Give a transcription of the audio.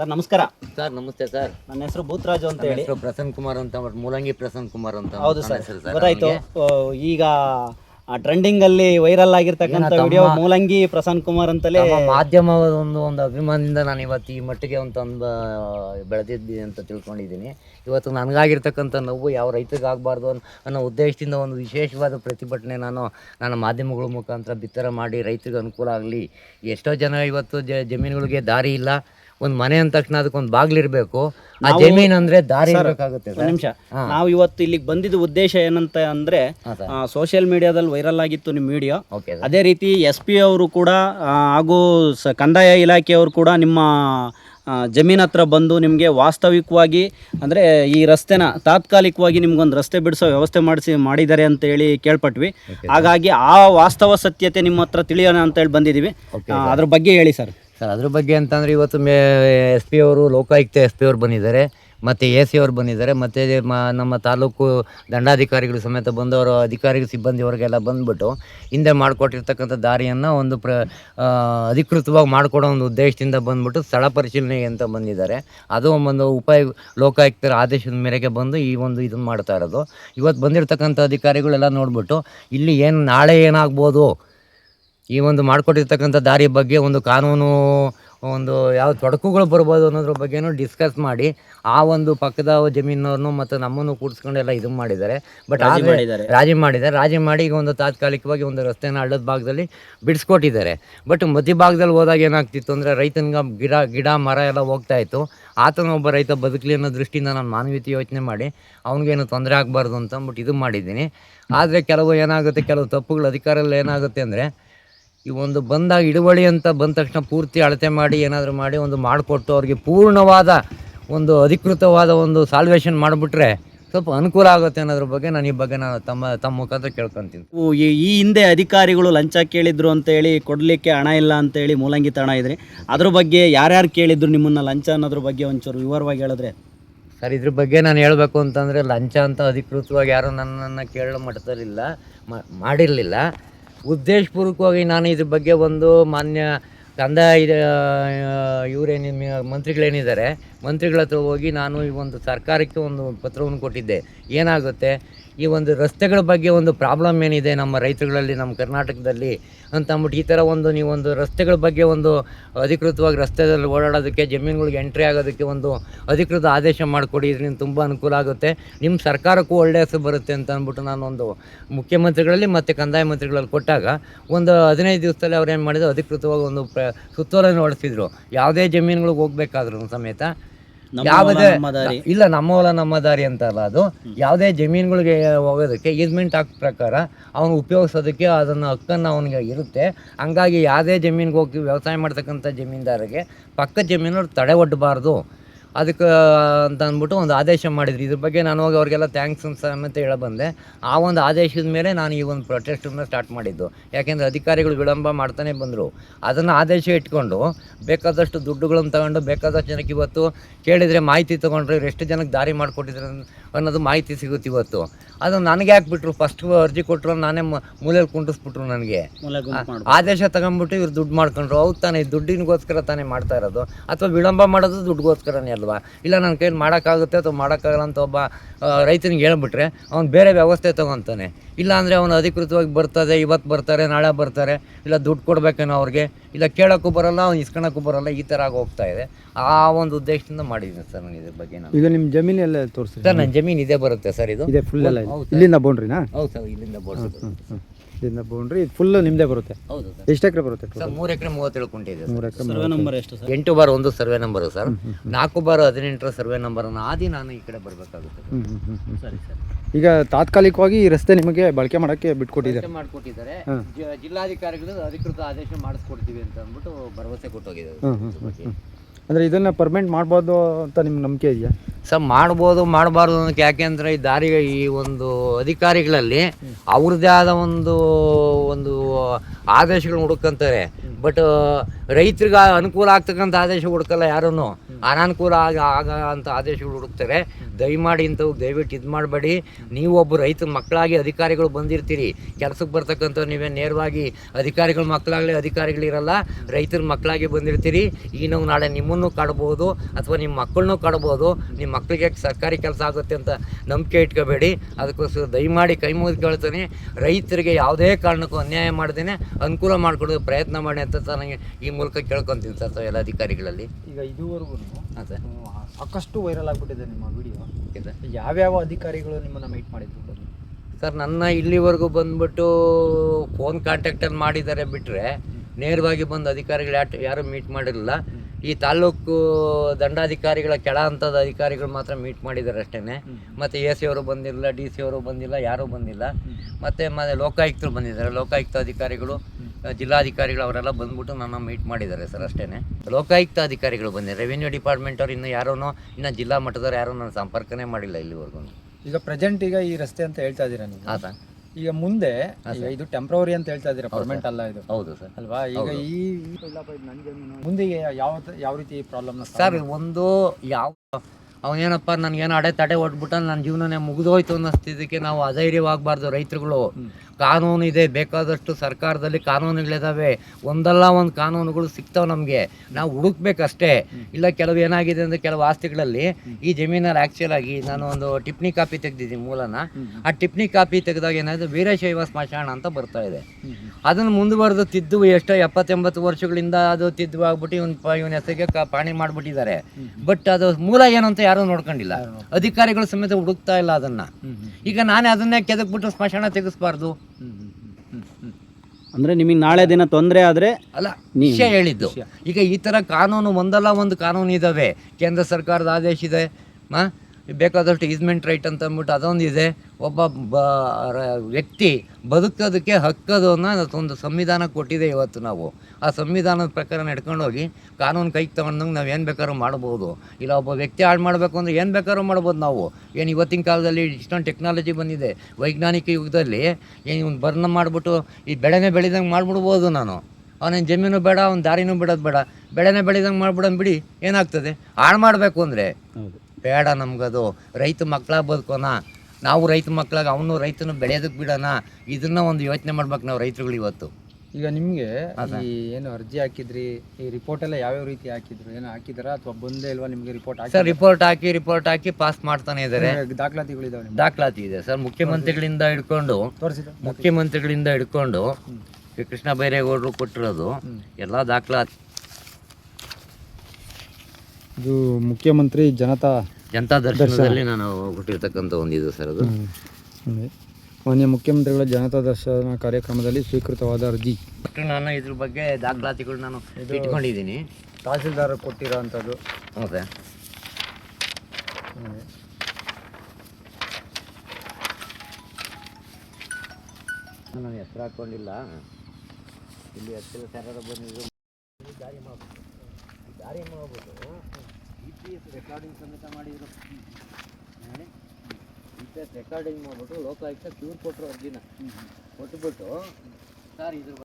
Sir ನಮಸ್ಕಾರ. Sir ನಮಸ್ತೆ sir. ನನ್ನ ಹೆಸರು ಭೂತರಾಜು ಅಂತ ಹೇಳಿ. ಹೆಸರು ಪ್ರಸನ್ನ ಕುಮಾರ್ ಅಂತ ಮೂಲಂಗಿ ಪ್ರಸನ್ನ ಕುಮಾರ್ ಅಂತ ಹೌದು ಸರ್ ಗೊತ್ತಾಯ್ತು. ಈಗ ಟ್ರೆಂಡಿಂಗ್ ಅಲ್ಲಿ ವೈರಲ್ ಆಗಿರ್ತಕ್ಕಂಥ ವಿಡಿಯೋ ಮೂಲಂಗಿ ಪ್ರಸನ್ನ ಕುಮಾರ್ ಅಂತಲೇ ಮಾಧ್ಯಮ ಮಾಧ್ಯಮದ ಒಂದು ಒಂದು ಅಭಿಮಾನದಿಂದ ನಾನು ಇವತ್ತು ಈ ಮಟ್ಟಿಗೆ ಒಂದು ತಂದು ಬೆಳೆದಿದ್ದೀನಿ ಅಂತ ತಿಳ್ಕೊಂಡಿದ್ದೀನಿ. ಇವತ್ತು ನನಗಾಗಿರ್ತಕ್ಕಂಥ ನೋವು ಯಾವ ರೈತರಿಗೆ ಆಗಬಾರ್ದು ಅನ್ನೋ ಉದ್ದೇಶದಿಂದ ಒಂದು ವಿಶೇಷವಾದ ಪ್ರತಿಭಟನೆ ನಾನು ನನ್ನ ಮಾಧ್ಯಮಗಳ ಮುಖಾಂತರ ಬಿತ್ತರ ಮಾಡಿ ರೈತರಿಗೆ ಅನುಕೂಲ ಆಗಲಿ. ಎಷ್ಟೋ ಜನ ಇವತ್ತು ಜಮೀನುಗಳಿಗೆ ದಾರಿ ಇಲ್ಲ. ಒಂದು ಮನೆ ಅಂದ ತಕ್ಷಣ ಅದಕ್ಕೊಂದು ಬಾಗ್ಲಿರ್ಬೇಕು ಆ ಜಮೀನ್ ಅಂದ್ರೆ ದಾರಿ ಇರಬೇಕಾಗುತ್ತೆ ಒಂದು ನಿಮಿಷ. ನಾವು ಇವತ್ತು ಇಲ್ಲಿಗೆ ಬಂದಿದ್ದ ಉದ್ದೇಶ ಏನಂತ ಅಂದ್ರೆ ಸೋಷಿಯಲ್ ಮೀಡಿಯಾದಲ್ಲಿ ವೈರಲ್ ಆಗಿತ್ತು ನಿಮ್ಮ ಮೀಡಿಯಾ ಅದೇ ರೀತಿ ಎಸ್ ಪಿ ಅವರು ಕೂಡ ಹಾಗೂ ಕಂದಾಯ ಇಲಾಖೆಯವರು ಕೂಡ ನಿಮ್ಮ ಜಮೀನ್ ಹತ್ರ ಬಂದು ನಿಮಗೆ ವಾಸ್ತವಿಕವಾಗಿ ಅಂದರೆ ಈ ರಸ್ತೆನ ತಾತ್ಕಾಲಿಕವಾಗಿ ನಿಮ್ಗೊಂದು ರಸ್ತೆ ಬಿಡಿಸೋ ವ್ಯವಸ್ಥೆ ಮಾಡಿಸಿ ಮಾಡಿದ್ದಾರೆ ಅಂತ ಹೇಳಿ ಕೇಳ್ಪಟ್ವಿ. ಹಾಗಾಗಿ ಆ ವಾಸ್ತವ ಸತ್ಯತೆ ನಿಮ್ಮ ಹತ್ರ ತಿಳಿಯೋಣ ಅಂತ ಹೇಳಿ ಬಂದಿದ್ದೀವಿ. ಅದ್ರ ಬಗ್ಗೆ ಹೇಳಿ ಸರ್. ಸರ್, ಅದ್ರ ಬಗ್ಗೆ ಅಂತಂದರೆ ಇವತ್ತು ಮೇ ಎಸ್ ಪಿ ಅವರು, ಲೋಕಾಯುಕ್ತ ಎಸ್ ಪಿ ಅವರು ಬಂದಿದ್ದಾರೆ, ಮತ್ತು ಎ ಸಿ ಅವರು ಬಂದಿದ್ದಾರೆ, ಮತ್ತು ಮ, ನಮ್ಮ ತಾಲೂಕು ದಂಡಾಧಿಕಾರಿಗಳು ಸಮೇತ ಬಂದವರು, ಅಧಿಕಾರಿಗಳು ಸಿಬ್ಬಂದಿವರೆಗೆಲ್ಲ ಬಂದ್ಬಿಟ್ಟು ಹಿಂದೆ ಮಾಡಿಕೊಟ್ಟಿರ್ತಕ್ಕಂಥ ದಾರಿಯನ್ನು ಒಂದು ಪ್ರ ಅಧಿಕೃತವಾಗಿ ಮಾಡಿಕೊಡೋ ಒಂದು ಉದ್ದೇಶದಿಂದ ಬಂದ್ಬಿಟ್ಟು ಸ್ಥಳ ಪರಿಶೀಲನೆಗೆ ಅಂತ ಬಂದಿದ್ದಾರೆ. ಅದು ಒಂದು ಉಪಾಯ, ಲೋಕಾಯುಕ್ತರ ಆದೇಶದ ಮೇರೆಗೆ ಬಂದು ಈ ಒಂದು ಇದನ್ನು ಮಾಡ್ತಾ ಇರೋದು. ಇವತ್ತು ಬಂದಿರತಕ್ಕಂಥ ಅಧಿಕಾರಿಗಳೆಲ್ಲ ನೋಡಿಬಿಟ್ಟು ಇಲ್ಲಿ ಏನು ನಾಳೆ ಏನಾಗ್ಬೋದು? ಈ ಒಂದು ಮಾಡಿಕೊಟ್ಟಿರ್ತಕ್ಕಂಥ ದಾರಿ ಬಗ್ಗೆ ಒಂದು ಕಾನೂನು ಒಂದು ಯಾವ ತೊಡಕುಗಳು ಬರ್ಬೋದು ಅನ್ನೋದ್ರ ಬಗ್ಗೆನೂ ಡಿಸ್ಕಸ್ ಮಾಡಿ ಆ ಒಂದು ಪಕ್ಕದ ಜಮೀನವ್ರನ್ನು ಮತ್ತು ನಮ್ಮನ್ನು ಕೂಡಿಸ್ಕೊಂಡೆಲ್ಲ ಇದು ಮಾಡಿದ್ದಾರೆ. ಬಟ್ ರಾಜಿ ಮಾಡಿದ್ದಾರೆ. ರಾಜಿ ಮಾಡಿದ್ದಾರೆ. ರಾಜಿ ಮಾಡಿ ಈಗ ಒಂದು ತಾತ್ಕಾಲಿಕವಾಗಿ ಒಂದು ರಸ್ತೆನ ಹಳ್ಳದ ಭಾಗದಲ್ಲಿ ಬಿಡಿಸ್ಕೊಟ್ಟಿದ್ದಾರೆ. ಬಟ್ ಮಧ್ಯ ಭಾಗದಲ್ಲಿ ಹೋದಾಗ ಏನಾಗ್ತಿತ್ತು ಅಂದರೆ ರೈತನಿಗೆ ಗಿಡ ಗಿಡ ಮರ ಎಲ್ಲ ಹೋಗ್ತಾ ಇತ್ತು. ಆತನ ಒಬ್ಬ ರೈತ ಬದುಕಲಿ ಅನ್ನೋ ದೃಷ್ಟಿಯಿಂದ ನಾನು ಮಾನವೀಯತೆ ಯೋಚನೆ ಮಾಡಿ ಅವನಿಗೇನು ತೊಂದರೆ ಆಗಬಾರ್ದು ಅಂತ ಅಂದ್ಬಿಟ್ಟು ಇದು ಮಾಡಿದ್ದೀನಿ. ಆದರೆ ಕೆಲವು ಏನಾಗುತ್ತೆ ಕೆಲವು ತಪ್ಪುಗಳು ಅಧಿಕಾರದಲ್ಲಿ ಏನಾಗುತ್ತೆ ಅಂದರೆ ಈ ಒಂದು ಬಂದಾಗ ಹಿಡುವಳಿ ಅಂತ ಬಂದ ತಕ್ಷಣ ಪೂರ್ತಿ ಅಳತೆ ಮಾಡಿ ಏನಾದರೂ ಮಾಡಿ ಒಂದು ಮಾಡಿಕೊಟ್ಟು ಅವ್ರಿಗೆ ಪೂರ್ಣವಾದ ಒಂದು ಅಧಿಕೃತವಾದ ಒಂದು ಸಾಲ್ವೇಷನ್ ಮಾಡಿಬಿಟ್ರೆ ಸ್ವಲ್ಪ ಅನುಕೂಲ ಆಗುತ್ತೆ ಅನ್ನೋದ್ರ ಬಗ್ಗೆ ನಾನು ಈ ಬಗ್ಗೆ ನಾನು ತಮ್ಮ ತಮ್ಮ ಮುಖಾಂತರ ಕೇಳ್ಕೊತೀನಿ. ಈ ಈ ಹಿಂದೆ ಅಧಿಕಾರಿಗಳು ಲಂಚ ಕೇಳಿದ್ರು ಅಂತ ಹೇಳಿ ಕೊಡಲಿಕ್ಕೆ ಹಣ ಇಲ್ಲ ಅಂತ ಹೇಳಿ ಮೂಲಂಗಿ ತಣ ಇದ್ರಿ. ಅದ್ರ ಬಗ್ಗೆ ಯಾರ್ಯಾರು ಕೇಳಿದ್ರು ನಿಮ್ಮನ್ನ ಲಂಚ ಅನ್ನೋದ್ರ ಬಗ್ಗೆ ಒಂಚೂರು ವಿವರವಾಗಿ ಹೇಳಿದ್ರೆ? ಸರ್ ಇದ್ರ ಬಗ್ಗೆ ನಾನು ಹೇಳಬೇಕು ಅಂತಂದರೆ ಲಂಚ ಅಂತ ಅಧಿಕೃತವಾಗಿ ಯಾರೂ ನನ್ನನ್ನು ಕೇಳೋ ಮಟ್ಟದಲ್ಲಿಲ್ಲ ಮಾ- ಮಾಡಿರಲಿಲ್ಲ. ಉದ್ದೇಶಪೂರ್ವಕವಾಗಿ ನಾನು ಇದ್ರ ಬಗ್ಗೆ ಒಂದು ಮಾನ್ಯ ಕಂದಾಯ ಇವರೇನು ಮಂತ್ರಿಗಳೇನಿದ್ದಾರೆ ಮಂತ್ರಿಗಳ ಹತ್ರ ಹೋಗಿ ನಾನು ಈ ಒಂದು ಸರ್ಕಾರಕ್ಕೆ ಒಂದು ಪತ್ರವನ್ನು ಕೊಟ್ಟಿದ್ದೆ. ಏನಾಗುತ್ತೆ? ಈ ಒಂದು ರಸ್ತೆಗಳ ಬಗ್ಗೆ ಒಂದು ಪ್ರಾಬ್ಲಮ್ ಏನಿದೆ ನಮ್ಮ ರೈತರುಗಳಲ್ಲಿ, ನಮ್ಮ ಕರ್ನಾಟಕದಲ್ಲಿ ಅಂತ ಅಂದ್ಬಿಟ್ಟು ಈ ಥರ ಒಂದು ನೀವೊಂದು ರಸ್ತೆಗಳ ಬಗ್ಗೆ ಒಂದು ಅಧಿಕೃತವಾಗಿ ರಸ್ತೆದಲ್ಲಿ ಓಡಾಡೋದಕ್ಕೆ, ಜಮೀನುಗಳಿಗೆ ಎಂಟ್ರಿ ಆಗೋದಕ್ಕೆ ಒಂದು ಅಧಿಕೃತ ಆದೇಶ ಮಾಡಿಕೊಡಿ, ಇದರಿಂದ ತುಂಬ ಅನುಕೂಲ ಆಗುತ್ತೆ. ನಿಮ್ಮ ಸರ್ಕಾರಕ್ಕೂ ಒಳ್ಳೆಯ ಹೆಸರು ಬರುತ್ತೆ ಅಂತ ಅಂದ್ಬಿಟ್ಟು ನಾನು ಒಂದು ಮುಖ್ಯಮಂತ್ರಿಗಳಲ್ಲಿ ಮತ್ತು ಕಂದಾಯ ಮಂತ್ರಿಗಳಲ್ಲಿ ಕೊಟ್ಟಾಗ ಒಂದು ಹದಿನೈದು ದಿವಸದಲ್ಲಿ ಅವ್ರು ಏನು ಮಾಡಿದ್ರು, ಅಧಿಕೃತವಾಗಿ ಒಂದು ಪ್ರ ಸುತ್ತೋಲೆಯನ್ನು ಹೊಡೆಸಿದ್ರು. ಯಾವುದೇ ಜಮೀನುಗಳಿಗೆ ಹೋಗಬೇಕಾದ್ರೂ ಸಮೇತ ಯಾವುದೇ ಇಲ್ಲ ನಮ್ಮ ಹೊಲ ನಮ್ಮ ದಾರಿ ಅಂತ ಅಲ್ಲ ಅದು ಯಾವುದೇ ಜಮೀನುಗಳಿಗೆ ಹೋಗೋದಕ್ಕೆ ಈಸ್ಮೆಂಟ್ ಹಾಕ್ ಪ್ರಕಾರ ಅವನು ಉಪಯೋಗಿಸೋದಕ್ಕೆ ಅದನ್ನು ಹಕ್ಕನ್ನು ಅವನಿಗೆ ಇರುತ್ತೆ. ಹಂಗಾಗಿ ಯಾವುದೇ ಜಮೀನಿಗೆ ಹೋಗಿ ವ್ಯವಸಾಯ ಮಾಡ್ತಕ್ಕಂಥ ಜಮೀನ್ದಾರಿಗೆ ಪಕ್ಕದ ಜಮೀನವ್ರು ತಡೆ ಒಡ್ಡಬಾರ್ದು ಅದಕ್ಕೆ ಅಂತ ಅಂದ್ಬಿಟ್ಟು ಒಂದು ಆದೇಶ ಮಾಡಿದ್ರು. ಇದ್ರ ಬಗ್ಗೆ ನಾನು ಹೋಗಿ ಅವ್ರಿಗೆಲ್ಲ ಥ್ಯಾಂಕ್ಸ್ ಅಂತ ಸಮೇತ ಹೇಳ ಬಂದೆ. ಆ ಒಂದು ಆದೇಶದ ಮೇಲೆ ನಾನು ಈ ಒಂದು ಪ್ರೊಟೆಸ್ಟನ್ನು ಸ್ಟಾರ್ಟ್ ಮಾಡಿದ್ದು. ಯಾಕೆಂದರೆ ಅಧಿಕಾರಿಗಳು ವಿಳಂಬ ಮಾಡ್ತಾನೆ ಬಂದರು. ಅದನ್ನು ಆದೇಶ ಇಟ್ಕೊಂಡು ಬೇಕಾದಷ್ಟು ದುಡ್ಡುಗಳನ್ನು ತಗೊಂಡು ಬೇಕಾದಷ್ಟು ಜನಕ್ಕೆ ಇವತ್ತು ಕೇಳಿದರೆ ಮಾಹಿತಿ ತೊಗೊಂಡ್ರೆ ಇವ್ರು ಎಷ್ಟು ಜನಕ್ಕೆ ದಾರಿ ಮಾಡಿಕೊಟ್ಟಿದ್ರೆ ಅನ್ನೋದು ಮಾಹಿತಿ ಸಿಗುತ್ತೆ ಇವತ್ತು. ಅದು ನನಗೆ ಹಾಕ್ಬಿಟ್ರು ಫಸ್ಟ್ ಅರ್ಜಿ ಕೊಟ್ಟರು ನಾನೇ ಮ- ಮೂಲೆಯಲ್ಲಿ ಕುಂಟಿಸ್ಬಿಟ್ರು ನನಗೆ. ಆದೇಶ ತಗೊಂಡ್ಬಿಟ್ಟು ಇವ್ರು ದುಡ್ಡು ಮಾಡ್ಕೊಂಡ್ರು. ಅವ್ರು ತಾನೇ ದುಡ್ಡಿನಗೋಸ್ಕರ ತಾನೇ ಮಾಡ್ತಾ ಇರೋದು. ಅಥವಾ ವಿಳಂಬ ಮಾಡೋದು ದುಡ್ಡುಗೋಸ್ಕರನೇ ಅಲ್ವಾ? ಇಲ್ಲ ನನ್ನ ಕೈಲಿ ಮಾಡೋಕ್ಕಾಗುತ್ತೆ ಅಥವಾ ಮಾಡೋಕ್ಕಾಗಲ್ಲ ಅಂತ ಒಬ್ಬ ರೈತನಿಗೆ ಹೇಳ್ಬಿಟ್ರೆ ಅವ್ನು ಬೇರೆ ವ್ಯವಸ್ಥೆ ತೊಗೊತಾನೆ. ಇಲ್ಲ ಅಂದರೆ ಅವನು ಅಧಿಕೃತವಾಗಿ ಬರ್ತದೆ ಇವತ್ತು ಬರ್ತಾರೆ ನಾಳೆ ಬರ್ತಾರೆ ಇಲ್ಲ ದುಡ್ಡು ಕೊಡ್ಬೇಕೇನೋ ಅವ್ರಿಗೆ ಇಲ್ಲ ಕೇಳೋಕ್ಕೂ ಬರಲ್ಲ ಅವ್ನು ಇಸ್ಕೊಳಕ್ಕೂ ಬರಲ್ಲ ಈ ಥರ ಆಗಿ ಹೋಗ್ತಾ ಇದೆ. ಆ ಒಂದು ಉದ್ದೇಶದಿಂದ ಮಾಡಿದ್ದೀನಿ ಸರ್ ನಾನು ಇದ್ರ ಬಗ್ಗೆ ನಾನು. ಈಗ ನಿಮ್ಮ ಜಮೀನು ಎಲ್ಲ ತೋರಿಸಿ ಸರ್ ನನ್ನ ಜಮೀನು ಇದೇ ಬರುತ್ತೆ ಸರ್ ಇದು. ಇದೆ ಫುಲ್ ಇಲ್ಲಿಂದ ಬೌಂಡ್ರಿನಾ ಹೌದು ಸರ್ ಇಲ್ಲಿಂದ ಬೋರ್ಡ್ ಇಲ್ಲಿಂದ ಬೌಂಡ್ರಿ ಇದು ಫುಲ್ ನಿಮ್ಮದೇ ಬರುತ್ತೆ. ಹೌದು ಸರ್. ಎಷ್ಟು ಎಕರೆ ಬರುತ್ತೆ ಸರ್ ಮೂರು ಎಕರೆ ಮೂವತ್ತೇಳು ಕುಂಟೆ ಇದೆ ಸರ್. ಮೂರು ಎಕರೆ ಸರ್ವೆ ನಂಬರ್ ಎಷ್ಟು ಸರ್? ಎಂಟು ಬಾರ್ ಒಂದು ಸರ್ವೆ ನಂಬರ್ ಸರ್. ನಾಲ್ಕು ಬಾರ್ ಹದಿನೆಂಟರ ಸರ್ವೆ ನಂಬರನ್ನು ಆದಿ ನಾನು ಈ ಕಡೆ ಬರಬೇಕಾಗುತ್ತೆ. ಸರಿ ಸರಿ. ಈಗ ತಾತ್ಕಾಲಿಕವಾಗಿ ಈ ರಸ್ತೆ ನಿಮಗೆ ಬಳಕೆ ಮಾಡೋಕ್ಕೆ ಬಿಟ್ಕೊಟ್ಟಿದ್ದಾರೆ. ಮಾಡಿಕೊಟ್ಟಿದ್ದಾರೆ. ಜಿಲ್ಲಾಧಿಕಾರಿಗಳು ಅಧಿಕೃತ ಆದೇಶ ಮಾಡಿಸ್ಕೊಡ್ತೀವಿ ಅಂತ ಅಂದ್ಬಿಟ್ಟು ಭರವಸೆ ಕೊಟ್ಟೋಗಿದ್ದಾರೆ ಅಂದರೆ ಇದನ್ನು ಪರ್ಮನೆಂಟ್ ಮಾಡ್ಬೋದು ಅಂತ ನಿಮ್ಗೆ ನಂಬಿಕೆ ಇದೆಯಾ? ಸರ್ ಮಾಡ್ಬೋದು ಮಾಡಬಾರ್ದು ಅನ್ನೋಕ್ಕೆ ಯಾಕೆಂದ್ರೆ ಈ ದಾರಿ ಈ ಒಂದು ಅಧಿಕಾರಿಗಳಲ್ಲಿ ಅವ್ರದ್ದೇ ಆದ ಒಂದು ಒಂದು ಆದೇಶಗಳನ್ನ ಹುಡುಕಂತಾರೆ ಬಟ್ ರೈತರಿಗೆ ಅನುಕೂಲ ಆಗ್ತಕ್ಕಂಥ ಆದೇಶ ಹುಡುಕಲ್ಲ ಯಾರೂ ಅನಾನುಕೂಲ ಆಗ ಆಗ ಅಂತ ಆದೇಶಗಳು ಹುಡುಕ್ತಾರೆ ದಯಮಾಡಿ ಇಂಥವು, ದಯವಿಟ್ಟು ಇದು ಮಾಡಬೇಡಿ. ನೀವು ಒಬ್ಬ ರೈತ ಮಕ್ಕಳಾಗಿ ಅಧಿಕಾರಿಗಳು ಬಂದಿರ್ತೀರಿ. ಕೆಲಸಕ್ಕೆ ಬರ್ತಕ್ಕಂಥ ನೀವೇ ನೇರವಾಗಿ ಅಧಿಕಾರಿಗಳ ಮಕ್ಕಳಾಗಲಿ ಅಧಿಕಾರಿಗಳಿರಲ್ಲ, ರೈತರ ಮಕ್ಕಳಾಗಿ ಬಂದಿರ್ತೀರಿ. ಈಗ ನಾವು ನಾಳೆ ನಿಮ್ಮನ್ನು ಕಾಡ್ಬೋದು ಅಥವಾ ನಿಮ್ಮ ಮಕ್ಕಳನ್ನೂ ಕಾಡ್ಬೋದು. ನಿಮ್ಮ ಮಕ್ಕಳಿಗೆ ಸರ್ಕಾರಿ ಕೆಲಸ ಆಗುತ್ತೆ ಅಂತ ನಂಬಿಕೆ ಇಟ್ಕೋಬೇಡಿ. ಅದಕ್ಕೋಸ್ಕರ ದಯಮಾಡಿ ಕೈ ಮುಗಿದು ಕೇಳ್ತೀನಿ. ರೈತರಿಗೆ ಯಾವುದೇ ಕಾರಣಕ್ಕೂ ಅನ್ಯಾಯ ಮಾಡ್ದೇನೆ, ಅನುಕೂಲ ಮಾಡಿಕೊಡೋದು ಪ್ರಯತ್ನ ಮಾಡಿ ಅಂತ ನನಗೆ ಈ ಮೂಲಕ ಕೇಳ್ಕೊಂತೀನಿ ಸರ್ ಎಲ್ಲ ಅಧಿಕಾರಿಗಳಲ್ಲಿ. ಈಗ ಇದುವರೆಗೂ ಹಾಂ ಸರ್. ಸಾಕಷ್ಟು ವೈರಲ್ ಆಗಿಬಿಟ್ಟಿದೆ ನಿಮ್ಮ ವಿಡಿಯೋ. ಯಾವ್ಯಾವ ಅಧಿಕಾರಿಗಳು ನಿಮ್ಮನ್ನ ಮೀಟ್ ಮಾಡಿದ್ರು? ಸರ್ ನನ್ನ ಇಲ್ಲಿವರೆಗೂ ಬಂದ್ಬಿಟ್ಟು ಫೋನ್ ಕಾಂಟ್ಯಾಕ್ಟಲ್ಲಿ ಮಾಡಿದ್ದಾರೆ ಬಿಟ್ಟರೆ ನೇರವಾಗಿ ಬಂದು ಅಧಿಕಾರಿಗಳು ಯಾಟ್ ಯಾರೂ ಮೀಟ್ ಮಾಡಿರಲಿಲ್ಲ. ಈ ತಾಲೂಕು ದಂಡಾಧಿಕಾರಿಗಳ ಕೆಳ ಹಂತದ ಅಧಿಕಾರಿಗಳು ಮಾತ್ರ ಮೀಟ್ ಮಾಡಿದ್ದಾರೆ ಅಷ್ಟೇ ಮತ್ತು ಎ ಸಿ ಅವರು ಬಂದಿಲ್ಲ ಡಿ ಸಿ ಅವರು ಬಂದಿಲ್ಲ ಯಾರೂ ಬಂದಿಲ್ಲ. ಮತ್ತು ಮತ್ತೆ ಲೋಕಾಯುಕ್ತರು ಬಂದಿದ್ದಾರೆ. ಲೋಕಾಯುಕ್ತ ಅಧಿಕಾರಿಗಳು ಜಿಲ್ಲಾಧಿಕಾರಿಗಳು ಅವರೆಲ್ಲ ಬಂದ್ಬಿಟ್ಟು ನನ್ನ ಮೀಟ್ ಮಾಡಿದ್ದಾರೆ ಸರ್ ಅಷ್ಟೇ ಲೋಕಾಯುಕ್ತ ಅಧಿಕಾರಿಗಳು ಬಂದಿದ್ದಾರೆ ರೆವಿನ್ಯೂ ಡಿಪಾರ್ಟ್ಮೆಂಟ್ ಅವ್ರು ಇನ್ನು ಯಾರೋ ಇನ್ನು ಜಿಲ್ಲಾ ಮಟ್ಟದವ್ರು ಯಾರೂ ನನ್ನ ಸಂಪರ್ಕನೇ ಮಾಡಿಲ್ಲ ಇಲ್ಲಿವರೆಗೂ. ಈಗ ಪ್ರೆಸೆಂಟ್ ಈಗ ಈ ರಸ್ತೆ ಅಂತ ಹೇಳ್ತಾ ಇದ್ದೀರಾ ನೀವು? ಹಾಂ ಸರ್. ಈಗ ಮುಂದೆ ಇದು ಟೆಂಪ್ರವರಿ ಅಂತ ಹೇಳ್ತಾ ಇದ್ದೀರಾ? ಪರ್ಮನೆಂಟ್ ಅಲ್ಲ ಇದು. ಹೌದು ಸರ್. ಅಲ್ವಾ? ಈಗ ಈ ಮುಂದೆ ಯಾವ ಯಾವ ರೀತಿ ಪ್ರಾಬ್ಲಮ್ ಸರ್ ಒಂದು ಯಾವ ಅವನೇನಪ್ಪ ನನಗೇನು ಅಡೆ ತಡೆ ಹೊಟ್ಬಿಟ್ಟು ನನ್ನ ಜೀವನನೇ ಮುಗಿದೋಯ್ತು ಅನ್ನೋ ಸ್ಥಿತಿಗೆ ನಾವು ಅಧೈರ್ಯವಾಗಬಾರ್ದು ರೈತರುಗಳು. ಕಾನೂನು ಇದೆ ಬೇಕಾದಷ್ಟು ಸರ್ಕಾರದಲ್ಲಿ ಕಾನೂನುಗಳಿದಾವೆ. ಒಂದಲ್ಲ ಒಂದು ಕಾನೂನುಗಳು ಸಿಗ್ತಾವೆ ನಮಗೆ. ನಾವು ಹುಡುಕ್ಬೇಕಷ್ಟೇ. ಇಲ್ಲ ಕೆಲವು ಏನಾಗಿದೆ ಅಂದರೆ ಕೆಲವು ಆಸ್ತಿಗಳಲ್ಲಿ ಈ ಜಮೀನಲ್ಲಿ ಆ್ಯಕ್ಚುಲ್ ಆಗಿ ನಾನು ಒಂದು ಟಿಪ್ನಿ ಕಾಪಿ ತೆಗೆದಿದ್ದೀನಿ ಮೂಲನ. ಆ ಟಿಪ್ನಿ ಕಾಪಿ ತೆಗೆದಾಗ ಏನಾಯಿತು? ವೀರಶೈವ ಸ್ಮಶಾನ ಅಂತ ಬರ್ತಾ ಇದೆ. ಅದನ್ನು ಮುಂದುವರೆದು ತಿದ್ದು ಎಷ್ಟೋ ಎಪ್ಪತ್ತೆಂಬತ್ತು ವರ್ಷಗಳಿಂದ ಅದು ತಿದ್ದು ಆಗ್ಬಿಟ್ಟು ಇವನ್ ಇವನ ಹೆಸರಿಗೆ ಪಾಣಿ ಮಾಡಿಬಿಟ್ಟಿದ್ದಾರೆ. ಬಟ್ ಅದು ಮೂಲ ಏನು ಅಂತ ಯಾರೂ ನೋಡ್ಕೊಂಡಿಲ್ಲ. ಅಧಿಕಾರಿಗಳು ಸಮೇತ ಹುಡುಕ್ತಾ ಇಲ್ಲ ಅದನ್ನ. ಈಗ ನಾನೇ ಅದನ್ನೇ ಕೆದಕ್ಬಿಟ್ಟು ಸ್ಮಶಾನ ತೆಗೆಸ್ಬಾರ್ದು. ಅಂದರೆ ನಿಮಗೆ ನಾಳೆ ದಿನ ತೊಂದರೆ ಆದರೆ ಅಲ್ಲ ವಿಷಯ ಹೇಳಿದ್ದು. ಈಗ ಈ ಥರ ಕಾನೂನು ಒಂದಲ್ಲ ಒಂದು ಕಾನೂನು ಇದಾವೆ. ಕೇಂದ್ರ ಸರ್ಕಾರದ ಆದೇಶ ಇದೆ. ಮಾ ಬೇಕಾದಷ್ಟು ಈಸ್ಮೆಂಟ್ ರೈಟ್ ಅಂತ ಅಂದ್ಬಿಟ್ಟು ಅದೊಂದು ಇದೆ ಒಬ್ಬ ಬ ವ್ಯಕ್ತಿ ಬದುಕೋದಕ್ಕೆ ಹಕ್ಕದನ್ನ ಒಂದು ಸಂವಿಧಾನ ಕೊಟ್ಟಿದೆ ಇವತ್ತು ನಾವು. ಆ ಸಂವಿಧಾನದ ಪ್ರಕಾರ ನಡ್ಕೊಂಡೋಗಿ ಕಾನೂನು ಕೈಗೆ ತಗೊಂಡಂಗೆ ನಾವು ಏನು ಬೇಕಾದ್ರೂ ಮಾಡ್ಬೋದು. ಇಲ್ಲ ಒಬ್ಬ ವ್ಯಕ್ತಿ ಹಾಳು ಮಾಡಬೇಕು ಅಂದರೆ ಏನು ಬೇಕಾದ್ರೂ ಮಾಡ್ಬೋದು ನಾವು. ಏನು ಇವತ್ತಿನ ಕಾಲದಲ್ಲಿ ಇಷ್ಟೊಂದು ಟೆಕ್ನಾಲಜಿ ಬಂದಿದೆ. ವೈಜ್ಞಾನಿಕ ಯುಗದಲ್ಲಿ ಏನು ಒಂದು ಬರ್ನ ಮಾಡಿಬಿಟ್ಟು ಈ ಬೆಳೆನೇ ಬೆಳೆದಂಗೆ ಮಾಡಿಬಿಡ್ಬೋದು ನಾನು. ಅವನೇನು ಜಮೀನು ಬೇಡ, ಅವ್ನ ದಾರಿನೂ ಬಿಡೋದು ಬೇಡ. ಬೆಳೆನೇ ಬೆಳೆದಂಗೆ ಮಾಡ್ಬಿಡೋನ್ ಬಿಡಿ, ಏನಾಗ್ತದೆ? ಹಾಳು ಮಾಡಬೇಕು ಅಂದರೆ. ಬೇಡ ನಮ್ಗದು. ರೈತ ಮಕ್ಕಳಾಗ ಬದುಕೋಣ ನಾವು ರೈತ ಮಕ್ಕಳಾಗ ಅವನು ರೈತನ ಬೆಳೆಯೋದಕ್ಕೆ ಬಿಡೋಣ. ಇದನ್ನ ಒಂದು ಯೋಚನೆ ಮಾಡ್ಬೇಕು ನಾವು ರೈತರುಗಳು ಇವತ್ತು. ಈಗ ನಿಮಗೆ ಈ ಏನು ಅರ್ಜಿ ಹಾಕಿದ್ರಿ ಈ ರಿಪೋರ್ಟ್ ಎಲ್ಲ ಯಾವ್ಯಾವ ರೀತಿ ಹಾಕಿದ್ರು? ಏನು ಹಾಕಿದಾರಾ ಅಥವಾ ಬಂದೇ ಇಲ್ವಾ ನಿಮಗೆ ರಿಪೋರ್ಟ್ ಸರ್ ರಿಪೋರ್ಟ್ ಹಾಕಿ ರಿಪೋರ್ಟ್ ಹಾಕಿ ಪಾಸ್ ಮಾಡ್ತಾನೆ ಇದ್ದಾರೆ ದಾಖಲಾತಿಗಳಿದ್ದಾವೆ ದಾಖಲಾತಿಗಳಿದಾವೆ ದಾಖಲಾತಿ ಇದೆ ಸರ್. ಮುಖ್ಯಮಂತ್ರಿಗಳಿಂದ ಹಿಡ್ಕೊಂಡು ಮುಖ್ಯಮಂತ್ರಿಗಳಿಂದ ಹಿಡ್ಕೊಂಡು ಶ್ರೀ ಕೃಷ್ಣ ಬೈರೇಗೌಡರು ಕೊಟ್ಟಿರೋದು ಎಲ್ಲ ದಾಖಲಾತಿ ಇದು ಮುಖ್ಯಮಂತ್ರಿ ಜನತಾ ಜನತಾ ದರ್ಶನದಲ್ಲಿ ನಾನು ಹುಟ್ಟಿರ್ತಕ್ಕಂಥ ಒಂದು ಇದು ಸರ್ ಅದು. ಮಾನ್ಯ ಮುಖ್ಯಮಂತ್ರಿಗಳ ಜನತಾ ದರ್ಶನ ಕಾರ್ಯಕ್ರಮದಲ್ಲಿ ಸ್ವೀಕೃತವಾದ ಅರ್ಜಿ. ನಾನು ಇದ್ರ ಬಗ್ಗೆ ದಾಖಲಾತಿಗಳು ನಾನು ಇಟ್ಕೊಂಡಿದ್ದೀನಿ. ತಹಸೀಲ್ದಾರ್ ಕೊಟ್ಟಿರೋ ಅಂಥದ್ದು ಹೌದಾ ನಾನು ಹೆಸರು ಹಾಕ್ಕೊಂಡಿಲ್ಲ ಇಲ್ಲಿ ಹತ್ತಿರ ಸರ್ ಬಂದಿದ್ದು ದಾರಿ ಮಾಡ್ಬೋದು ದಾರಿ ಮಾಡ್ಬಿಟ್ಟು. ಇ ಪಿ ರೆಕಾರ್ಡಿಂಗ್ ಸಮೇತ ಮಾಡಿದ್ರು. ಇ ಪಿ ಎಸ್ ರೆಕಾರ್ಡಿಂಗ್ ಮಾಡಿಬಿಟ್ಟು ಲೋಕಾಯುಕ್ತ ಕ್ಯೂರ್ ಕೊಟ್ಟರು ಅರ್ಜಿನ ಕೊಟ್ಬಿಟ್ಟು, ಸರ್ ಇದ್ರ